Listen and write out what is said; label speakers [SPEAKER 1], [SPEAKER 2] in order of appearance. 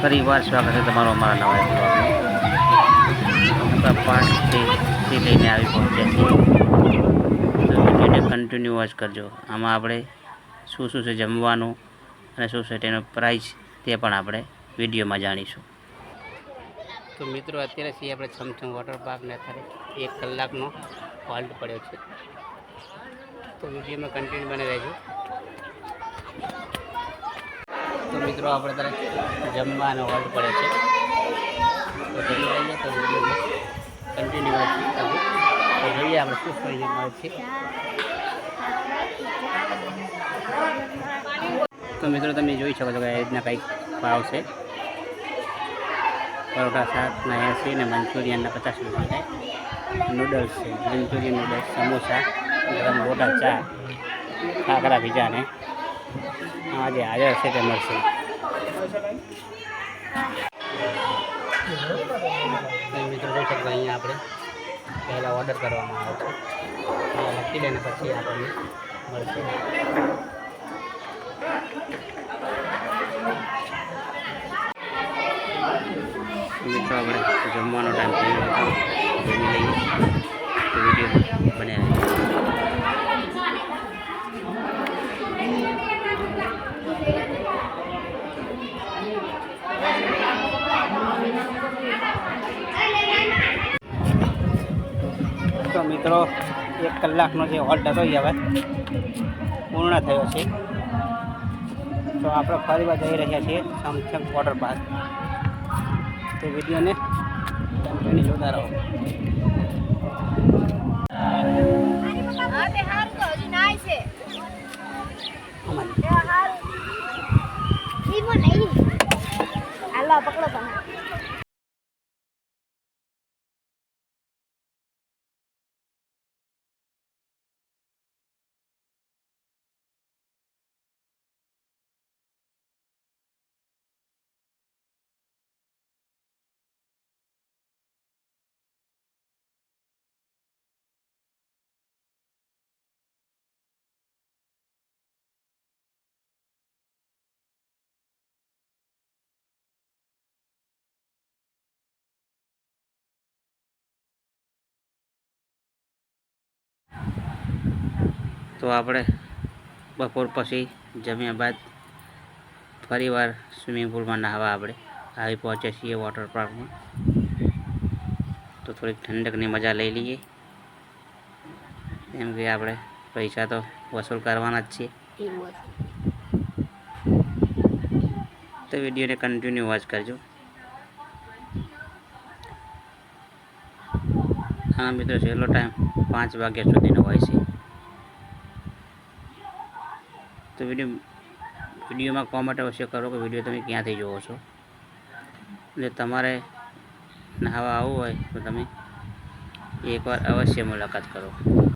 [SPEAKER 1] ફરી વાર સ્વાગત છે તમારો અમારા નવા બ્લોગમાં લઈને આવી પહોંચ્યા છીએ. તો કન્ટિન્યુ વોચ કરજો. આમાં આપણે શું શું છે જમવાનું અને શું છે તેનો પ્રાઇસ તે પણ આપણે વિડીયોમાં જાણીશું. તો મિત્રો, અત્યારે છીએ આપણે છમછમ વોટર પાર્કને અત્યારે એક કલાકનો હોલ્ટ પડ્યો છે. તો વિડીયોમાં કન્ટિન્યુ બને રહેજો. તો મિત્રો આપણે ત્યારે જમવાનો હોલ્ટ પડે છે. તો જમી લઈએ તો કન્ટિન્યુ તો જોઈએ આપણે શું કરી મળે તો મિત્રો તમે જોઈ શકો છો કે એ રીતના કંઈક ભાવ છે. પરોઠા શાકના એંસી અને મંચુરિયનના પચાસ રૂપિયા થાય. નૂડલ્સ છે, મંચુરિયન નૂડલ્સ સમોસા, ગરમ ગોટા ચા, ખાખરા ને આ જે હાજર છે તે મળશે. મિત્રો જોઈ શકો અહીંયા આપણે. પહેલાં ઓર્ડર કરવામાં આવે છે. લખી દે પછી આપણને મળશે. મિત્રો, આપણે જમવાનો ટાઈમ થઈ હતો જમી લઈએ. વીડિયો બને મિત્રો, એક કલાકનો જે હોલ્ટ હતો એ હવે પૂર્ણ થયો છે. તો આપણે ફરીવાર જઈ રહ્યા છીએ સમથિંગ વોટર પાર્ક તો વિડીયોને કંપની જોતા રહો.
[SPEAKER 2] પકડો તમે.
[SPEAKER 1] તો આપણે બપોર પછી જમ્યા બાદ ફરીવાર સ્વિમિંગ પુલમાં નહાવા આપણે આવી પહોંચ્યા છીએ વોટર પાર્કમાં તો થોડીક ઠંડકની મજા લઈ લઈએ. એમ કે આપણે પૈસા તો વસૂલ કરવાના જ છીએ. તો વિડીયોને કન્ટિન્યુ વોચ કરજો. હા મિત્રો છેલ્લો ટાઈમ પાંચ વાગ્યા સુધીનો હોય છે. તો વીડિયો વિડીયોમાં કોમેન્ટ અવશ્ય કરો કે વીડિયો તમે ક્યાંથી જુઓ છો. એટલે તમારે નહાવા આવવું હોય તો તમે એકવાર અવશ્ય મુલાકાત કરો.